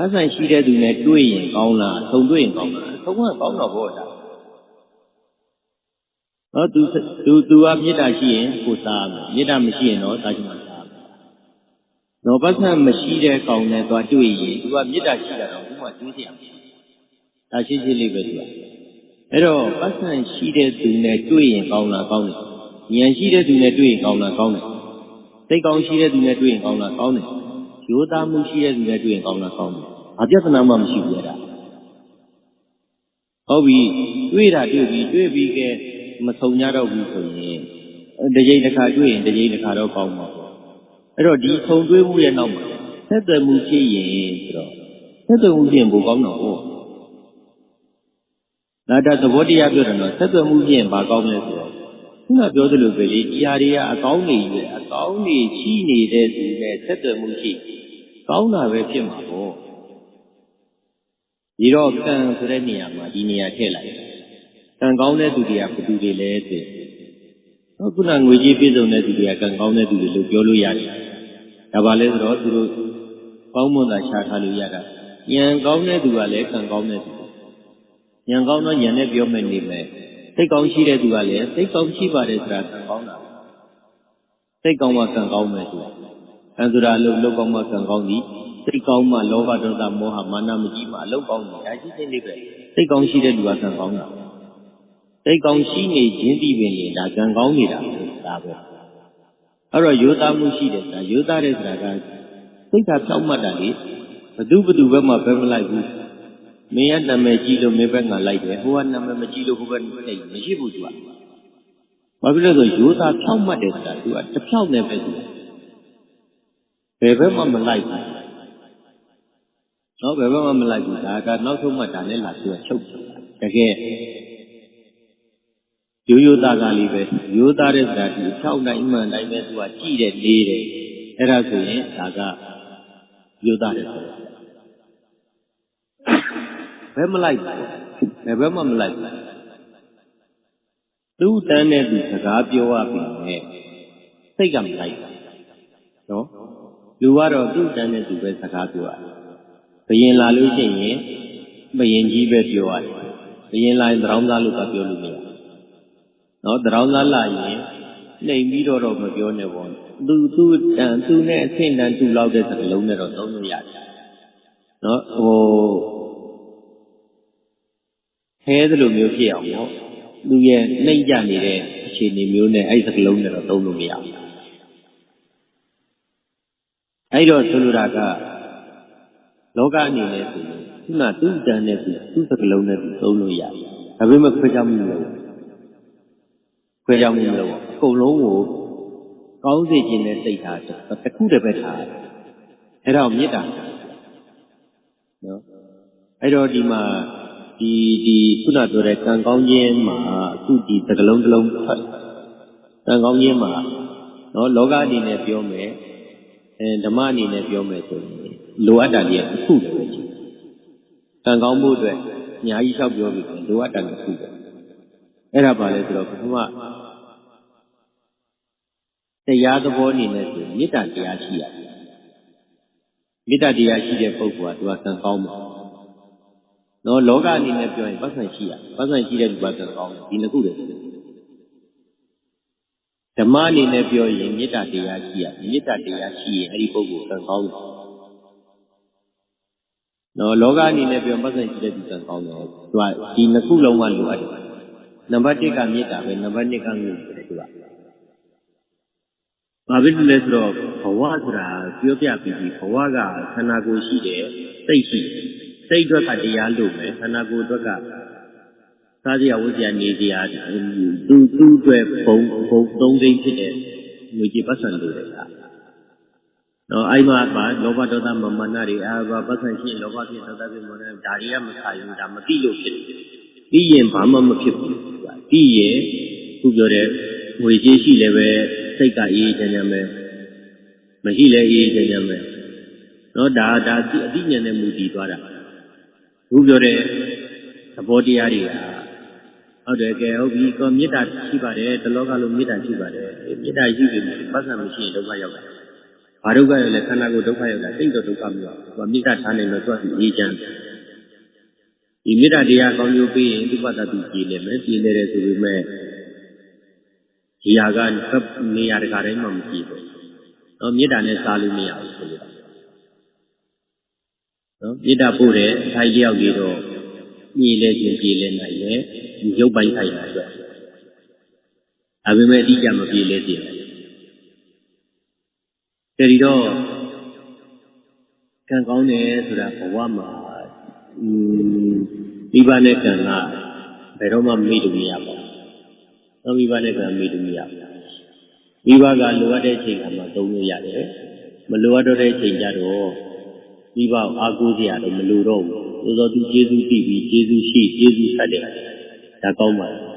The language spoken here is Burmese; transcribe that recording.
ပတ်စံရှိတဲ့သူနဲ့တွေ့ရင်ကောင်းလားဆုံတွေ့ရင်ကောင်းလားဆုံးကကောင်းတော့ဘောတာဟောသူသူသူကမေတ္တာရှိရင်ကိုစားမယ်မေတ္တာမရှိရင်တော့စားချင်မှစားမယ်တော့ပတ်စံမရှိတဲ့ကောင်နဲ့သွားတွေ့ရင်သူကမေတ္တာရှိတာတော့ဘုမကျွေးစရာမရှိဒါရှိရှိလေးပဲသူကအဲ့တော့ပတ်စံရှိတဲ့သူနဲ့တွေ့ရင်ကောင်းလားကောင်းတယ်ဉာဏ်ရှိတဲ့သူနဲ့တွေ့ရင်ကောင်းလားကောင်းတယ်စိတ်ကောင်းရှိတဲ့သူနဲ့တွေ့ရင်ကောင်းလားကောင်းတယ် ရိုးသားမှုရှိတဲ့သူနဲ့တွေ့ရင်ကောင်းလားကောင်းတယ်ဘာပြဿနာမှမရှိဘူးအဲ့ဒါဟုတ်ပြီတွေ့တာတွေ့ပြီတွေ့ပြီးကဲမဆုံကြတော့ဘူးဆိုရင်တစ်ကြိမ်တစ်ခါတွေ့ရင်တစ်ကြိမ်တစ်ခါတော့ကောင်းမှာပေါ့အဲ့တော့ဒီဆုံတွေ့မှုရဲ့နောက်မှာဆက်သွယ်မှုဖြစ်ရင်ဆိုတော့ဆက်သွယ်မှုဖြစ်ရင်ဘိုကောင်းတော့ဟုတ်ဒါတသဘောတရားပြောတယ်နော်ဆက်သွယ်မှုဖြစ်ရင်ဘာကောင်းလဲဆိုတော့ခုနပြောသလိုပဲလေဒီဟာတွေကအကောင်းနေရဲ့အကောင်းနေရှိနေတဲ့သူနဲ့ဆက်သွယ်မှုရှိ ကောင်းတာပဲဖြစ်မှာပေါ့ဒီတော့ကံဆိုတဲ့နေရာမှာဒီနေရာထည့်လိုက်ကံကောင်းတဲ့သူတွေကဘယ်သူတွေလဲဆိုတော့ခုနငွေကြီးပြည့်စုံတဲ့သူတွေကကံကောင်းတဲ့သူတွေလို့ပြောလို့ရတယ်ဒါပါလဲဆိုတော့သူတို့ကောင်းမွန်တာရှားထားလို့ရတာဉာဏ်ကောင်းတဲ့သူကလည်းကံကောင်းတဲ့သူဉာဏ်ကောင်းတော့ဉာဏ်နဲ့ပြောမယ်နေမယ်စိတ်ကောင်းရှိတဲ့သူကလည်းစိတ်ကောင်းရှိပါတယ်ဆိုတာကံကောင်းတာစိတ်ကောင်းမှကံကောင်းမယ်ဆိုတာ ကံဆိုတာအလုပ်လုပ်ကောင်းမှကံကောင်းသည်စိတ်ကောင်းမှလောဘဒေါသမောဟမာနမကြီးမှအလုပ်ကောင်းတယ်ဒါရှိချင်းလေးပဲစိတ်ကောင်းရှိတဲ့လူကကံကောင်းတာစိတ်ကောင်းရှိနေခြင်းဒီပင်လေဒါကံကောင်းနေတာဒါပဲအဲ့တော့ယောသားမှုရှိတယ်ဆိုတာယောသားတဲ့ဆိုတာကစိတ်ကဖြောက်မှတ်တာလေဘသူဘသူဘက်မှဘယ်မလိုက်ဘူးမင်းရဲ့နာမည်ကြီးလို့မင်းဘက်ကလိုက်တယ်ဟိုကနာမည်မကြီးလို့ဟိုဘက်နေမရှိဘူးသူကဘာဖြစ်လို့ဆိုယောသားဖြောက်မှတ်တယ်ဆိုတာသူကတစ်ဖြောက်နဲ့ပဲသူ ဘယ်ဘက်မှမလိုက်ဘူးနော်ဘယ်ဘက်မှမလိုက်ဘူးဒါကနောက်ဆုံးမှဒါနဲ့လာပြီးချုပ်တကယ်ရိုးရိုးသားသားလေးပဲရိုးသားတဲ့ဇာတိဖြောက်နိုင်မှန်တိုင်းပဲသူကကြည့်တယ်လေးတယ်အဲ့ဒါဆိုရင်ဒါကရိုးသားတယ်ဆိုဘယ်မလိုက်ဘူးဘယ်ဘက်မှမလိုက်ဘူးသူ့တန်းတဲ့သူစကားပြောရပြီနဲ့စိတ်ကမလိုက်ဘူးနော် လူကတော့သူ့တန်းတဲ့သူပဲစကားပြောရတယ်ဘယင်လာလို့ရှိရင်ဘယင်ကြီးပဲပြောရတယ်ဘယင်လာရင်သရောင်းသားလို့ကပြောလို့မရနော်သရောင်းသားလာရင်နှိမ်ပြီးတော့တော့မပြောနဲ့ပေါ့သူသူတန်သူနဲ့အဆင့်တန်းသူလောက်တဲ့စကားလုံးနဲ့တော့သုံးလို့ရတယ်နော်ဟိုခဲသလိုမျိုးဖြစ်အောင်ပေါ့သူရဲ့နှိမ့်ကြနေတဲ့အခြေအနေမျိုးနဲ့အဲ့ဒီစကားလုံးနဲ့တော့သုံးလို့မရဘူး အဲ့တော့ဆိုလိုတာကလောကအနေနဲ့ဆိုရင်ခုနသူ့တန်နဲ့သူသူ့စကလုံးနဲ့သူသုံးလို့ရတယ်။ဒါပေမဲ့ခွဲခြားမှုမလုပ်ဘူး။ခွဲခြားမှုမလုပ်ဘူး။အကုန်လုံးကိုကောင်းစေခြင်းနဲ့စိတ်ထားတစ်ခုတည်းပဲထားတယ်။အဲ့ဒါကိုမေတ္တာနော်။အဲ့တော့ဒီမှာဒီဒီခုနပြောတဲ့ကံကောင်းခြင်းမှာအခုဒီစကလုံးတစ်လုံးထွက်ကံကောင်းခြင်းမှာနော်လောကအနေနဲ့ပြောမယ် အဲဓမ္မအနေနဲ့ပြောမယ်ဆိုရင်လိုအပ်တာတွေတစ်ခုတည်းပဲရှိတယ်။ကံကောင်းမှုအတွက်အများကြီးလျှောက်ပြောပြီးလိုအပ်တာတစ်ခုပဲ။အဲ့ဒါပါလဲဆိုတော့ဘုရားတရားသဘောအနေနဲ့ဆိုမေတ္တာတရားရှိရတယ်။မေတ္တာတရားရှိတဲ့ပုဂ္ဂိုလ်ကသူကကံကောင်းမှာ။နော်လောကအနေနဲ့ပြောရင်ပတ်စံရှိရ။ပတ်စံရှိတဲ့လူကကံကောင်းတယ်ဒီနှစ်ခုတည်း ဓမ္မအနေနဲ့ပြောရင်မေတ္တာတရားရှိရမေတ္တာတရားရှိရင်အဲ့ဒီပုဂ္ဂိုလ်ကံကောင်းတယ်နော်လောကအနေနဲ့ပြောပတ်စံရှိတဲ့သူကံကောင်းတယ်သူကဒီနှစ်ခုလုံးကလိုအပ်တယ်နံပါတ်1ကမေတ္တာပဲနံပါတ်2ကငြိမ်တယ်သူကဘာဖြစ်လို့လဲဆိုတော့ဘဝဆိုတာပြောပြပြီးပြီဘဝကခန္ဓာကိုယ်ရှိတယ်စိတ်ရှိစိတ်အတွက်ကတရားလို့ပဲခန္ဓာကိုယ်အတွက်က စားစရာဝတ်စရာနေစရာသူသူ့အတွက်ဘုံဘုံသုံးသိန်းဖြစ်တဲ့ငွေကြေးပတ်စံလိုတယ်ကနော်အဲ့မှာပါလောဘဒေါသမမာနတွေအာဘာပတ်စံရှိရင်လောဘဖြစ်ဒေါသဖြစ်မာနဒါတွေကမဆိုင်ဘူးဒါမသိလို့ဖြစ်တယ်ပြီးရင်ဘာမှမဖြစ်ဘူးပြီးရင်ခုပြောတဲ့ငွေကြေးရှိလည်းပဲစိတ်ကအေးအေးချမ်းချမ်းပဲမရှိလည်းအေးအေးချမ်းချမ်းပဲနော်ဒါဒါအတိညာနဲ့မူတည်သွားတာခုပြောတဲ့သဘောတရားတွေက ဟုတ်တယ်ကဲဟုတ်ပြီကောမေတ္တာရှိပါတယ်တလောကလုံးမေတ္တာရှိပါတယ်မေတ္တာရှိပြီပတ်စံမရှိရင်ဒုက္ခရောက်တယ်ဘာဒုက္ခရောက်လဲခန္ဓာကိုယ်ဒုက္ခရောက်တာစိတ်တော့ဒုက္ခမရောက်ဘူးသူကမေတ္တာထားနေလို့သူကအေးချမ်းတယ်ဒီမေတ္တာတရားကောင်းကျိုးပေးရင်သူ့ဘာသာသူကြည်လေမယ်ကြည်လေတယ်ဆိုပေမဲ့ဒီဟာကနေရာတကာတိုင်းမှာမကြည့်ဘူးနော်မေတ္တာနဲ့စားလို့မရဘူးဆိုလို့နော်မေတ္တာပို့တယ်အထိုင်တယောက်ကြီးတော့ညီလေခြင်းပြေလေနိုင်လေဒီ ရုပ်ပိုင်းဆိုင်ရာအတွက်ဒါပေမဲ့အတိအကျမပြေလေခြင်းတည်တော့ကံကောင်းတယ်ဆိုတာဘဝမှာอืมမိဘနဲ့ကံကဘယ်တော့မှမေ့လို့မရပါဘူး။သောမိဘနဲ့ကံမေ့လို့မရဘူး။မိဘကလိုအပ်တဲ့အချိန်ကမှသုံးလို့ရတယ်။မလိုအပ်တော့တဲ့အချိန်ကျတော့မိဘအားကိုးစရာတော့မလိုတော့ဘူး။သို့သောသူကျေးဇူးတည်ပြီးကျေးဇူးရှိကျေးဇူးဆက်တယ်။ ဒါကောင်းပါလား